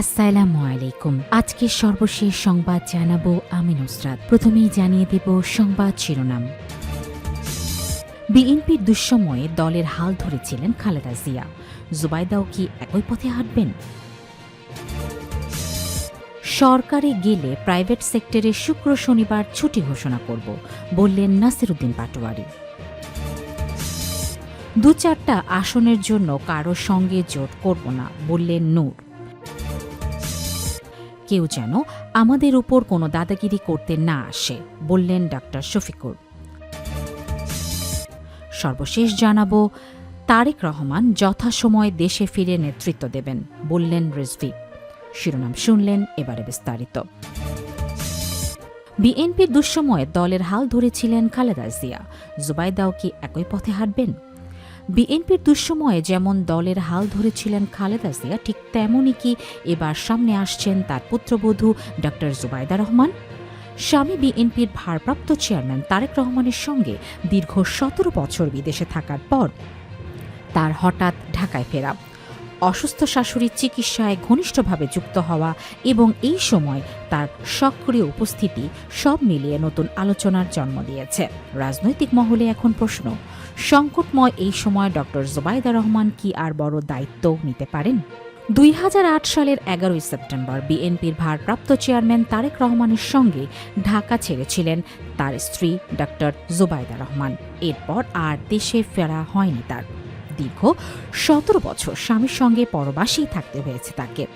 আসসালামু আলাইকুম। আজকে সর্বশেষ সংবাদ জানাব আমি নুসরাত প্রথমেই জানিয়ে দেব সংবাদ শিরোনাম। বিএনপির দুঃসময়ে দলের হাল ধরেছিলেন খালেদা জিয়া। জুবাইদাও কি একই পথে হাঁটবেন? সরকারে গেলে প্রাইভেট সেক্টরে শুক্র শনিবার ছুটি ঘোষণা করব, বললেন নাসিরুদ্দিন পাটোয়ারি। দু চারটা আসনের জন্য কারও সঙ্গে জোট করব না, বললেন নূর। কেউ যেন আমাদের উপর কোনো দাদাগিরি করতে না আসে, বললেন ডাক্তার শফিকুর। সর্বশেষ জানাব, তারেক রহমান যথাসময়ে দেশে ফিরে নেতৃত্ব দেবেন, বললেন রিজভি। শিরোনাম শুনলেন এবারে বিস্তারিত। বিএনপির দুঃসময়ে দলের হাল ধরেছিলেন খালেদা জিয়া। জুবাইদাও কি একই পথে হাঁটবেন? বিএনপির দুঃসময়ে যেমন দলের হাল ধরেছিলেন খালেদা জিয়া, ঠিক তেমনই কি এবার সামনে আসছেন তার পুত্রবধূ ড জুবাইদা রহমান? স্বামী বিএনপির ভারপ্রাপ্ত চেয়ারম্যান তারেক রহমানের সঙ্গে দীর্ঘ সতেরো বছর বিদেশে থাকার পর তার হঠাৎ ঢাকায় ফেরা। অসুস্থ শাশুড়ির চিকিৎসায় ঘনিষ্ঠভাবে যুক্ত হওয়া এবং এই সময় তার সক্রিয় উপস্থিতি সব মিলিয়ে নতুন আলোচনার জন্ম দিয়েছে। রাজনৈতিক মহলে এখন প্রশ্ন, সংকটময় এই সময় ডক্টর জোবাইদা রহমান কি আর বড় দায়িত্ব নিতে পারেন? দুই হাজার আট সালের এগারোই সেপ্টেম্বর বিএনপির ভারপ্রাপ্ত চেয়ারম্যান তারেক রহমানের সঙ্গে ঢাকা ছেড়েছিলেন তার স্ত্রী ডক্টর জোবাইদা রহমান। এরপর আর দেশে ফেরা হয়নি তার। দীর্ঘ সতেরো বছর স্বামীর সঙ্গে পরবাসেই থাকতে হয়েছে তাকে।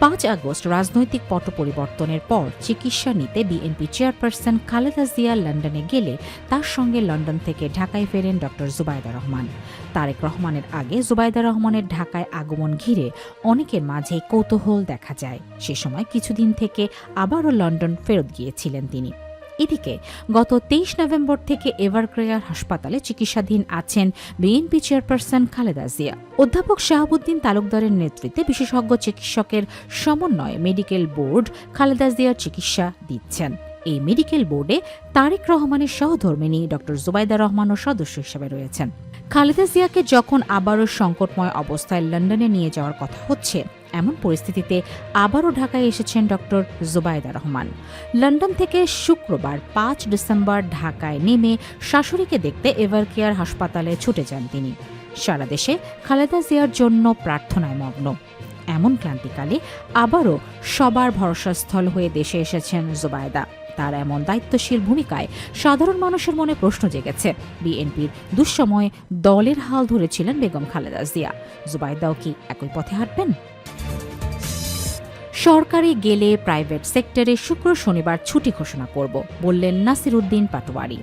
পাঁচ আগস্ট রাজনৈতিক পট পরিবর্তনের পর চিকিৎসা নিতে বিএনপি চেয়ারপারসন খালেদা জিয়া লন্ডনে গেলে তার সঙ্গে লন্ডন থেকে ঢাকায় ফেরেন ড. জুবাইদা রহমান। তারেক রহমানের আগে জুবাইদা রহমানের ঢাকায় আগমন ঘিরে অনেকের মাঝে কৌতূহল দেখা যায়। সে সময় কিছুদিন থেকে আবারও লন্ডন ফেরত গিয়েছিলেন তিনি। এদিকে, গত তেইশ নভেম্বর থেকে এভারক্রেয়ার হাসপাতালে চিকিৎসাধীন আছেন বিএনপি চেয়ারপারসন খালেদা জিয়া। অধ্যাপক শাহাবুদ্দিন তালুকদারের নেতৃত্বে বিশেষজ্ঞ চিকিৎসকের সমন্বয়ে মেডিকেল বোর্ড খালেদা জিয়ার চিকিৎসা দিচ্ছেন। এই মেডিকেল বোর্ডে তারেক রহমানের সহধর্মিনী ড. জুবাইদা রহমানও সদস্য হিসেবে রয়েছেন। খালেদা জিয়াকে যখন আবারও সংকটময় অবস্থায় লন্ডনে নিয়ে যাওয়ার কথা হচ্ছে এমন পরিস্থিতিতে আবারও ঢাকায় এসেছেন ডক্টর জুবাইদা রহমান। লন্ডন থেকে শুক্রবার পাঁচ ডিসেম্বর ঢাকায় নেমে শাশুড়িকে দেখতে এভারকেয়ার হাসপাতালে ছুটে যান তিনি। সারা দেশে খালেদা জিয়ার জন্য প্রার্থনায় মগ্ন। এমন ক্লান্তিকালে আবারও সবার ভরসাস্থল হয়ে দেশে এসেছেন জুবাইদা তার এমন দায়িত্বশীল ভূমিকায় সাধারণ মানুষের মনে প্রশ্ন জেগেছে। বিএনপির দুঃসময়ে দলের হাল ধরেছিলেন বেগম খালেদা জিয়া। জুবাইদাও কি একই পথে হাঁটবেন? সরকারে গেলে প্রাইভেট সেক্টরে শুক্র শনিবার ছুটি ঘোষণা করব, বললেন নাসিরুদ্দিন পাটোয়ারি।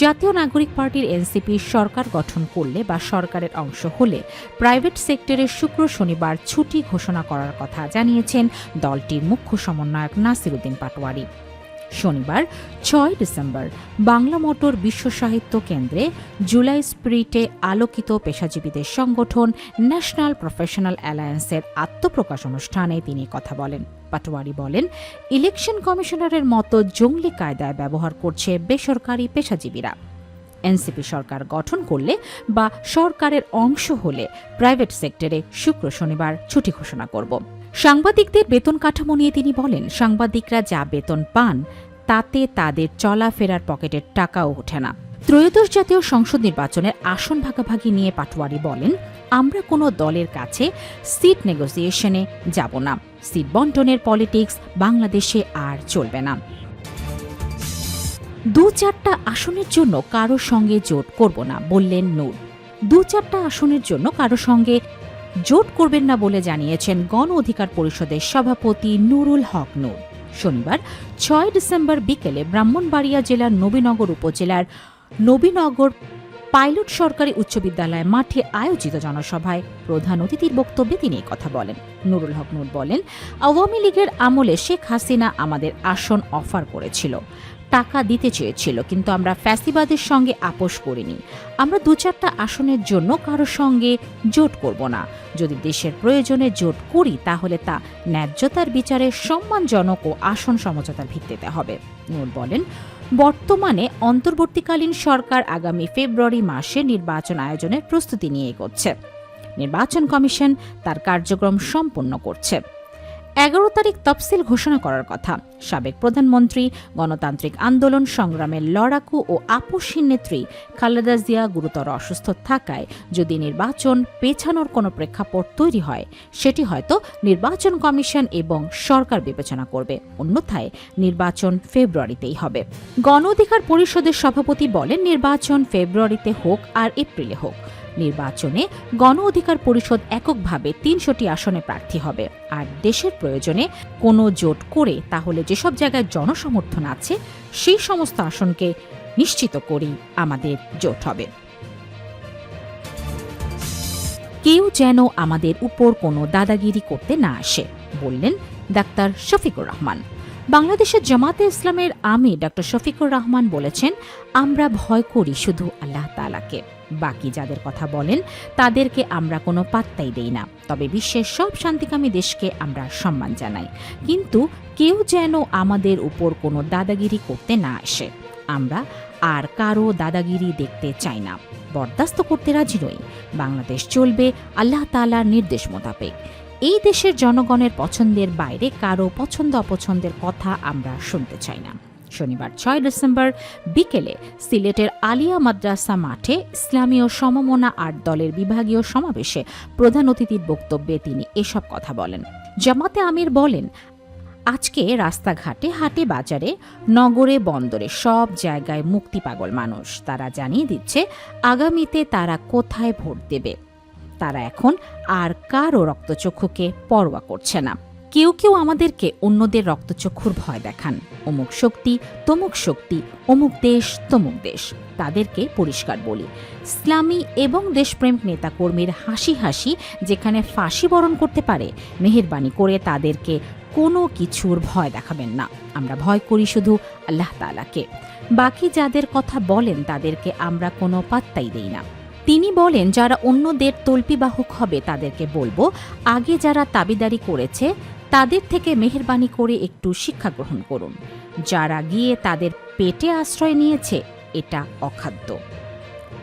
জাতীয় নাগরিক পার্টির এনসিপি সরকার গঠন করলে বা সরকারের অংশ হলে প্রাইভেট সেক্টরে শুক্র শনিবার ছুটি ঘোষণা করার কথা জানিয়েছেন দলটির মুখ্য সমন্বয়ক নাসিরুদ্দিন পাটোয়ারি। শনিবার, ছয় ডিসেম্বর, বাংলা মোটর বিশ্ব সাহিত্য কেন্দ্রে জুলাই স্প্রিটে আলোকিত পেশাজীবীদের সংগঠন ন্যাশনাল প্রফেশনাল অ্যালায়েন্সের আত্মপ্রকাশ অনুষ্ঠানে তিনি কথা বলেন। পাটোয়ারি বলেন, ইলেকশন কমিশনারের মতো জঙ্গলি কায়দায় ব্যবহার করছে বেসরকারি পেশাজীবীরা। এনসিপি সরকার গঠন করলে বা সরকারের অংশ হলে প্রাইভেট সেক্টরে শুক্র শনিবার ছুটি ঘোষণা করব। সাংবাদিকদের বেতন কাঠামো নিয়ে তিনি বলেন, সাংবাদিকরা যা বেতন পান, তাতে তাদের চলাফেরার পকেটের টাকাও ওঠে না। ত্রয়োদশ জাতীয় সংসদ নির্বাচনের আসন ভাগাভাগি নিয়ে পাটোয়ারি বলেন, আমরা কোনো দলের কাছে সিট নেগোসিয়েশনে যাব না। সিট বন্টনের পলিটিক্স বাংলাদেশে আর চলবে না। দু চারটা আসনের জন্য কারও সঙ্গে জোট করব না, বললেন নূর। দু চারটা আসনের জন্য কারও সঙ্গে জোট করবেন না বলে জানিয়েছেন গণ অধিকার পরিষদের সভাপতি নুরুল হক নূর। শনিবার, ছয় ডিসেম্বর বিকেলে ব্রাহ্মণবাড়িয়া জেলার নবীনগর উপজেলার নবীনগর পাইলট সরকারি উচ্চ বিদ্যালয় মাঠে আয়োজিত জনসভায় প্রধান অতিথির বক্তব্যে তিনি কথা বলেন। নুরুল হক নূর বলেন, আওয়ামী লীগের আমলে শেখ হাসিনা আমাদের আসন অফার করেছিল। টাকা দিতে চেয়েছিল, কিন্তু আমরা ফ্যাসিবাদের সঙ্গে আপোষ করিনি। আমরা দু চারটা আসনের জন্য কারও সঙ্গে জোট করব না। যদি দেশের প্রয়োজনে জোট করি, তাহলে তা ন্যায্যতার বিচারে সম্মানজনক ও আসন সমঝোতার ভিত্তিতে হবে। নূর বলেন, বর্তমানে অন্তর্বর্তীকালীন সরকার আগামী ফেব্রুয়ারি মাসে নির্বাচন আয়োজনের প্রস্তুতি নিয়ে এগোচ্ছে। নির্বাচন কমিশন তার কার্যক্রম সম্পন্ন করছে। এগারো তারিখ তফসিল ঘোষণা করার কথা। সাবেক প্রধানমন্ত্রী, গণতান্ত্রিক আন্দোলন সংগ্রামের লড়াকু ও আপসীন নেত্রী খালেদা জিয়া গুরুতর অসুস্থ থাকায় যদি নির্বাচন পেছানোর কোনো প্রেক্ষাপট তৈরি হয়, সেটি হয়তো নির্বাচন কমিশন এবং সরকার বিবেচনা করবে। অন্যথায় নির্বাচন ফেব্রুয়ারিতেই হবে। গণ অধিকার পরিষদের সভাপতি বলেন, নির্বাচন ফেব্রুয়ারিতে হোক আর এপ্রিলে হোক। নির্বাচনে গণ অধিকার পরিষদ এককভাবে তিনশোটি আসনে প্রার্থী হবে। আর দেশের প্রয়োজনে কোনো জোট করে তাহলে যেসব জায়গায় জনসমর্থন আছে, সেই সমস্ত আসনকে নিশ্চিত করেই আমাদের জোট হবে। কেউ যেন আমাদের উপর কোনো দাদাগিরি করতে না আসে, বললেন ডাক্তার শফিকুর রহমান। বাংলাদেশের জামাতে ইসলামের আমি ডাক্তার শফিকুর রহমান বলেছেন, আমরা ভয় করি শুধু আল্লাহ তালাকে বাকি যাদের কথা বলেন, তাদেরকে আমরা কোনো পাত্তাই দেই না। তবে বিশ্বের সব শান্তিকামী দেশকে আমরা সম্মান জানাই। কিন্তু কেউ যেন আমাদের উপর কোনো দাদাগিরি করতে না আসে। আমরা আর কারও দাদাগিরি দেখতে চাই না। বরদাস্ত করতে রাজি নই। বাংলাদেশ চলবে আল্লাহ তালার নির্দেশ মোতাবেক। এই দেশের জনগণের পছন্দের বাইরে কারও পছন্দ অপছন্দের কথা আমরা শুনতে চাই না। শনিবার ছয় ডিসেম্বর বিকেলে সিলেটের আলিয়া মাদ্রাসা মাঠে ইসলামীয় সমমনা আট দলের বিভাগীয় সমাবেশে প্রধান অতিথির বক্তব্যে তিনি এসব কথা বলেন। জামাতে আমির বলেন, আজকে রাস্তাঘাটে, হাটে, বাজারে, নগরে, বন্দরে সব জায়গায় মুক্তি পাগল মানুষ। তারা জানিয়ে দিচ্ছে, আগামীতে তারা কোথায় ভোট দেবে? তারা এখন আর কারও রক্তচক্ষুকে পরোয়া করছে না। কেউ কেউ আমাদেরকে অন্যদের রক্তচক্ষুর ভয় দেখান। অমুক শক্তি, তমুক শক্তি, অমুক দেশ, তমুক দেশ। তাদেরকে পরিষ্কার বলি। ইসলামী এবং দেশপ্রেম নেতাকর্মীর হাসি হাসি যেখানে ফাঁসি বরণ করতে পারে, মেহেরবানি করে তাদেরকে কোনো কিছুর ভয় দেখাবেন না। আমরা ভয় করি শুধু আল্লাহ তালাকে বাকি যাদের কথা বলেন তাদেরকে আমরা কোনো পাত্তাই দেই না। তিনি বলেন, যারা অন্যদের তল্পিবাহক হবে তাদেরকে বলব, আগে যারা তাবিদারি করেছে তাদের থেকে মেহেরবানি করে একটু শিক্ষা গ্রহণ করুন। যারা গিয়ে তাদের পেটে আশ্রয় নিয়েছে, এটা অখাদ্য।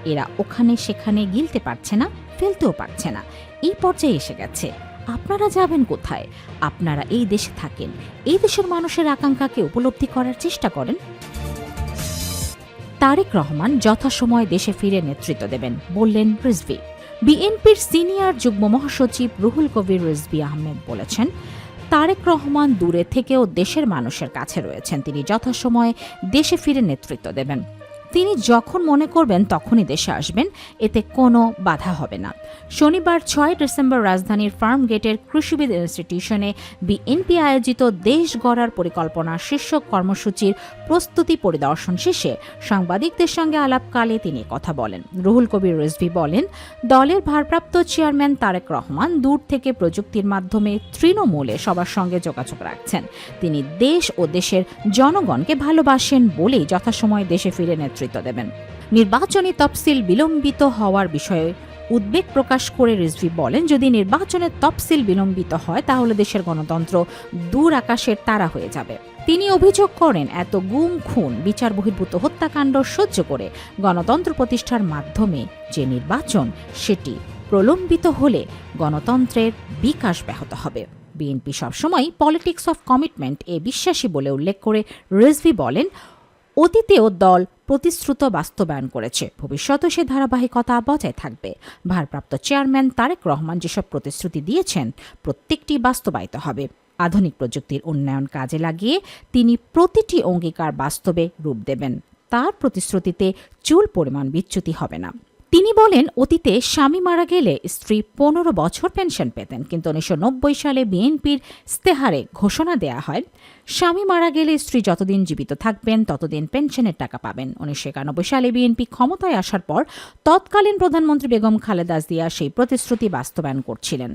এরা ওখানে সেখানে গিলতে পারছে না, ফেলতেও পারছে না। এই পর্যায়ে এসে গেছে। আপনারা যাবেন কোথায়? আপনারা এই দেশে থাকেন। এই দেশের মানুষের আকাঙ্ক্ষাকে উপলব্ধি করার চেষ্টা করেন। তারেক রহমান যথাসময়ে দেশে ফিরে নেতৃত্ব দেবেন, বললেন রিজভি। বিএনপির সিনিয়র যুগ্ম মহাসচিব রুহুল কবির রিজভি আহমেদ বলেছেন তারেক রহমান দূরে থেকেও দেশের মানুষের কাছে রয়েছেন। তিনি যথাসময়ে দেশে ফিরে নেতৃত্ব দেবেন। তিনি যখন মনে করবেন তখনই দেশে আসবেন, এতে কোনো বাধা হবে না। শনিবার ছয় ডিসেম্বর রাজধানীর ফার্ম গেটের কৃষিবিদ ইনস্টিটিউশনে বিএনপি আয়োজিত দেশ গড়ার পরিকল্পনা শীর্ষক কর্মসূচির প্রস্তুতি পরিদর্শন শেষে সাংবাদিকদের সঙ্গে আলাপকালে তিনি কথা বলেন। রুহুল কবির রিজভি বলেন, দলের ভারপ্রাপ্ত চেয়ারম্যান তারেক রহমান দূর থেকে প্রযুক্তির মাধ্যমে তৃণমূলে সবার সঙ্গে যোগাযোগ রাখছেন। তিনি দেশ ও দেশের জনগণকে ভালোবাসেন বলেই যথাসময়ে দেশে ফিরে নেতৃত্ব দেবেন। নির্বাচনী তফসিল বিলম্বিত হওয়ার বিষয়ে উদ্বেগ প্রকাশ করে রিজভি বলেন, যদি নির্বাচনের তফসিল বিলম্বিত হয়, তাহলে দেশের গণতন্ত্র দূর আকাশের তারা হয়ে যাবে। তিনি অভিযোগ করেন, এত গুম খুন, বিচার বহির্ভূত হত্যাকাণ্ড সহ্য করে গণতন্ত্র প্রতিষ্ঠার মাধ্যমে যে নির্বাচন, সেটি প্রলম্বিত হলে গণতন্ত্রের বিকাশ ব্যাহত হবে। বিএনপি সবসময় পলিটিক্স অফ কমিটমেন্ট এ বিশ্বাসী বলে উল্লেখ করে রিজভি বলেন, অতীতেও দল প্রতিশ্রুত বাস্তবায়ন করেছে। ভবিষ্যতে সে ধারাবাহিকতা বজায় থাকবে। ভারপ্রাপ্ত চেয়ারম্যান তারেক রহমান যেসব প্রতিশ্রুতি দিয়েছেন, প্রত্যেকটি বাস্তবায়িত হবে। আধুনিক প্রযুক্তির উন্নয়ন কাজে লাগিয়ে তিনি প্রতিটি অঙ্গীকার বাস্তবে রূপ দেবেন। তার প্রতিশ্রুতিতে চুল পরিমাণ বিচ্যুতি হবে না। তিনি বলেন, অতীতে স্বামী মারা গেলে স্ত্রী পনেরো বছর পেনশন পেতেন, কিন্তু উনিশশো নব্বই সালে বিএনপির ইস্তেহারে ঘোষণা দেয়া হয়, স্বামী মারা গেলে স্ত্রী যতদিন জীবিত থাকবেন, ততদিন পেনশনের টাকা পাবেন। উনিশশো একানব্বই সালে বিএনপি ক্ষমতায় আসার পর তৎকালীন প্রধানমন্ত্রী বেগম খালেদাস দিয়া সেই প্রতিশ্রুতি বাস্তবায়ন করছিলেন।